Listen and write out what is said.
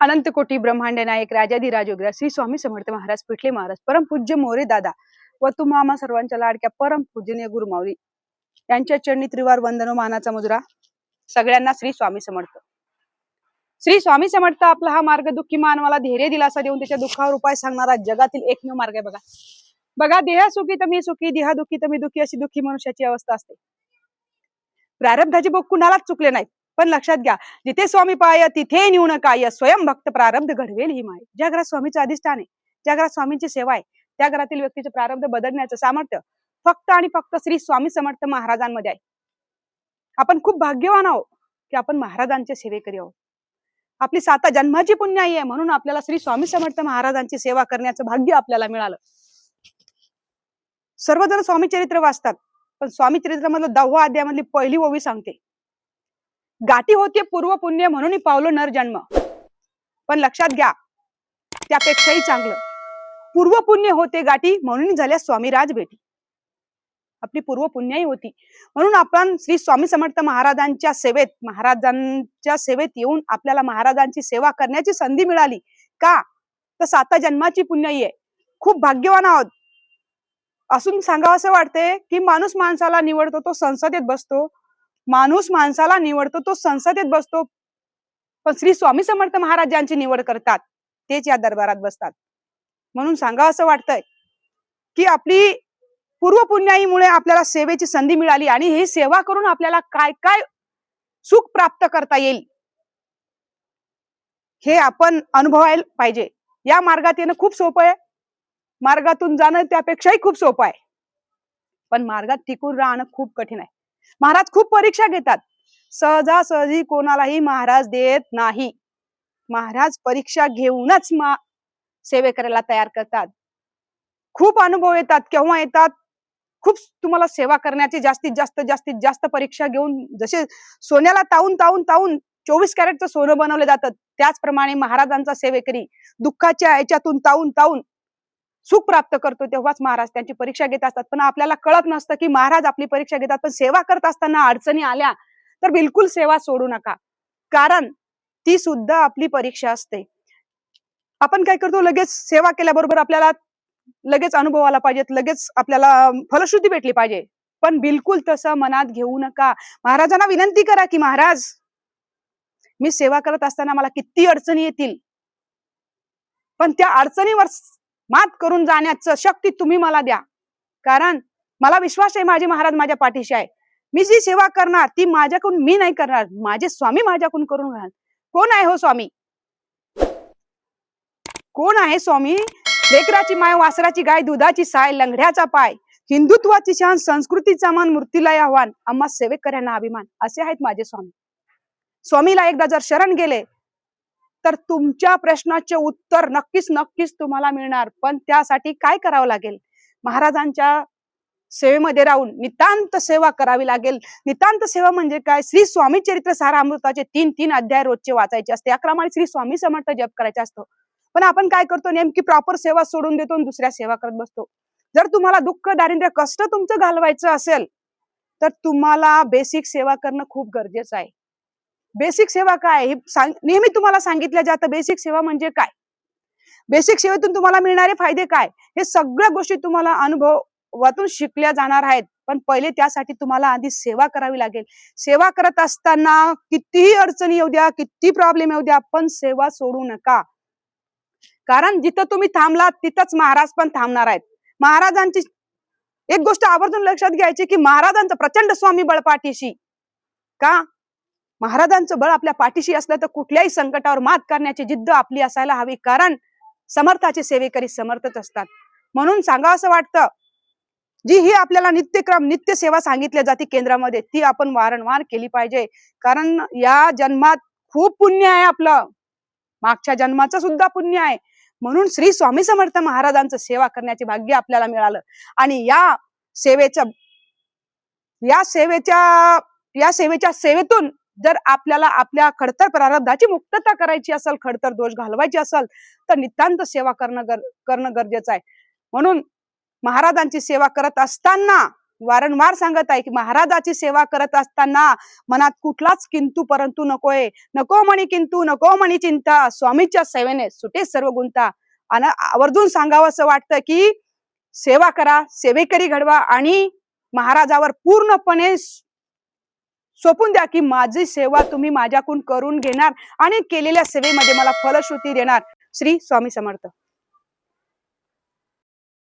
अनंत कोटी ब्रह्मांड नायक राजाधिराजोग्रा श्री स्वामी समर्थ महाराज पिठले महाराज परमपूज्य मोरे दादा व मामा सर्वांच्या लाडक्या परम पूजनीय गुरुमाऊली यांच्या चरणी त्रिवार वंदनो मानाचा मुजरा. सगळ्यांना श्री स्वामी समर्थ. श्री स्वामी समर्थ आपला हा मार्ग दुःखी मानवाला धैर्य दिलासा देऊन त्याच्या दुःखावर उपाय सांगणारा जगातील एकमेव मार्ग आहे बघा. बघा देह सुखी तर मी सुखी देहा दुखी तर मी दुखी अशी दुःखी मनुष्याची अवस्था असते. प्रारब्धाचे भोग कुणालाच चुकले नाहीत. पण लक्षात घ्या जिथे स्वामी पाय तिथे नेऊन काय स्वयं भक्त प्रारब्ध घडवेल ही माय. ज्या घरात स्वामीचं अधिष्ठान आहे ज्या घरात स्वामींची सेवा आहे त्या घरातील व्यक्तीचे प्रारब्ध बदलण्याचं सामर्थ्य फक्त आणि फक्त श्री स्वामी समर्थ महाराजांमध्ये आहे. आपण खूप भाग्यवान आहोत की आपण महाराजांचे सेवेकरी आहोत. आपली साता जन्माची पुण्याई आहे म्हणून आपल्याला श्री स्वामी समर्थ महाराजांची सेवा करण्याचं भाग्य आपल्याला मिळालं. सर्वजण स्वामी चरित्र वाचतात पण स्वामी चरित्रामधलं दहावा अध्यायामधली पहिली ओवी सांगते. गाठी होते पूर्व पुण्य म्हणून पावलो नर जन्म पण लक्षात घ्या त्यापेक्षाही चांगलं. पूर्व पुण्य होते गाठी म्हणून झाल्या स्वामीराज भेटी. आपली पूर्व पुण्याही होती. म्हणून आपण श्री स्वामी समर्थ महाराजांच्या सेवेत महाराजांच्या सेवेत येऊन आपल्याला महाराजांची सेवा करण्याची संधी मिळाली. का? तर साता जन्माची पुण्याई आहे खूप भाग्यवान आहोत. असून सांगावं असं वाटते की माणूस माणसाला निवडतो तो संसदेत बसतो. माणूस माणसाला निवडतो तो संसदेत बसतो. पण श्री स्वामी समर्थ महाराजांची निवड करतात. तेच या दरबारात बसतात. म्हणून सांगावं असं वाटतंय की आपली पूर्व पुण्याईमुळे आपल्याला सेवेची संधी मिळाली आणि ही सेवा करून आपल्याला काय काय सुख प्राप्त करता येईल? हे आपण अनुभवायला पाहिजे. या मार्गात येणं खूप सोपं आहे. मार्गातून जाणं त्यापेक्षाही खूप सोपं आहे. पण मार्गात टिकून राहणं खूप कठीण आहे. महाराज खूप परीक्षा घेतात. सहजासहजी कोणालाही महाराज देत नाही. महाराज परीक्षा घेऊनच मा सेवे करायला तयार करतात. खूप अनुभव येतात केव्हा येतात? खूप तुम्हाला सेवा करण्याची जास्तीत जास्त जास्तीत जास्त परीक्षा घेऊन जसे सोन्याला ताऊन तावून तावून चोवीस कॅरेटचं सोनं बनवलं जातं त्याचप्रमाणे महाराजांचा सेवेकरी दुःखाच्या याच्यातून तावून तावून सुख प्राप्त करतो तेव्हाच महाराज त्यांची परीक्षा घेत असतात. पण आपल्याला कळत नसतं की महाराज आपली परीक्षा घेतात पण सेवा करत असताना अडचणी आल्या तर बिलकुल सेवा सोडू नका. कारण ती सुद्धा आपली परीक्षा असते. आपण काय करतो लगेच सेवा केल्याबरोबर आपल्याला लगेच अनुभव आला पाहिजेत लगेच आपल्याला फलश्रुती भेटली पाहिजे. पण बिलकुल तसं मनात घेऊ नका. महाराजांना विनंती करा की महाराज मी सेवा करत असताना मला किती अडचणी येतील. पण त्या अडचणीवर मात करून जाण्याचं शक्ती तुम्ही मला द्या. कारण मला विश्वास आहे माझे महाराज माझ्या पाठीशी आहे. मी जी सेवा करणार ती माझ्याकडून मी नाही करणार माझे स्वामी माझ्याकडून करून राहणार. कोण आहे हो स्वामी? कोण आहे स्वामी? लेकराची माय वासराची गाय दुधाची साय लंगड्याचा पाय हिंदुत्वाची शान संस्कृतीचा मान मूर्तीला आव्हान आम्हा सेवेकऱ्यांना अभिमान. असे आहेत माझे स्वामी. स्वामीला एकदा जर शरण गेले तर तुमच्या प्रश्नाचे उत्तर नक्कीच नक्कीच तुम्हाला मिळणार. पण त्यासाठी काय करावं लागेल? महाराजांच्या सेवेमध्ये राहून नितांत सेवा करावी लागेल. नितांत सेवा म्हणजे काय? श्री स्वामी चरित्र सारा अमृताचे तीन तीन अध्याय रोजचे वाचायचे असते. अक्रमाने श्री स्वामी समर्थ जप करायचा असतो. पण आपण काय करतो? नेमकी प्रॉपर सेवा सोडून देतो आणि दुसऱ्या सेवा करत बसतो. जर तुम्हाला दुःख दारिद्र्य कष्ट तुमचं घालवायचं असेल तर तुम्हाला बेसिक सेवा करणं खूप गरजेचं आहे. बेसिक सेवा काय? हे नेहमी तुम्हाला सांगितलं जातं बेसिक सेवा म्हणजे काय? बेसिक सेवेतून तुम्हाला मिळणारे फायदे काय? हे सगळ्या गोष्टी तुम्हाला अनुभवातून शिकल्या जाणार आहेत. पण पहिले त्यासाठी तुम्हाला आधी सेवा करावी लागेल. सेवा करत असताना कितीही अडचणी येऊ द्या किती प्रॉब्लेम येऊ द्या पण सेवा सोडू नका. कारण जिथं तुम्ही थांबलात तिथंच महाराज पण थांबणार आहेत. महाराजांची एक गोष्ट आवर्जून लक्षात घ्यायची की महाराजांचं प्रचंड स्वामी बळपाठीशी. का? महाराजांचं बळ आपल्या पाठीशी असलं तर कुठल्याही संकटावर मात करण्याची जिद्द आपली असायला हवी कारण समर्थाचे सेवेकरी समर्थच असतात. म्हणून सांगा असं वाटतं जी ही आपल्याला नित्यक्रम नित्य सेवा सांगितल्या जाते केंद्रामध्ये ती आपण वारंवार केली पाहिजे. कारण या जन्मात खूप पुण्य आहे आपलं. मागच्या जन्माचं सुद्धा पुण्य आहे. म्हणून श्री स्वामी समर्थ महाराजांचं सेवा करण्याचे भाग्य आपल्याला मिळालं. आणि या सेवेच्या या सेवेच्या या सेवेच्या सेवेतून जर आपल्याला आपल्या खडतर प्रारब्धाची मुक्तता करायची असेल खडतर दोष घालवायची असेल तर नितांत सेवा करणं गर करणं गरजेचं आहे. म्हणून महाराजांची सेवा करत असताना वारंवार सांगत आहे की महाराजाची सेवा करत असताना मनात कुठलाच किंतू परंतु नकोय. नको म्हणी किंतू नको म्हणी चिंता. स्वामीच्या सेवेने सुटे सर्व गुंता. आणि आवर्जून सांगावं असं वाटतं की सेवा करा सेवेकरी घडवा आणि महाराजावर पूर्णपणे सोपून द्या की माझी सेवा तुम्ही माझ्याकडून करून घेणार आणि केलेल्या सेवेमध्ये मला फलश्रुती देणार. श्री स्वामी समर्थ.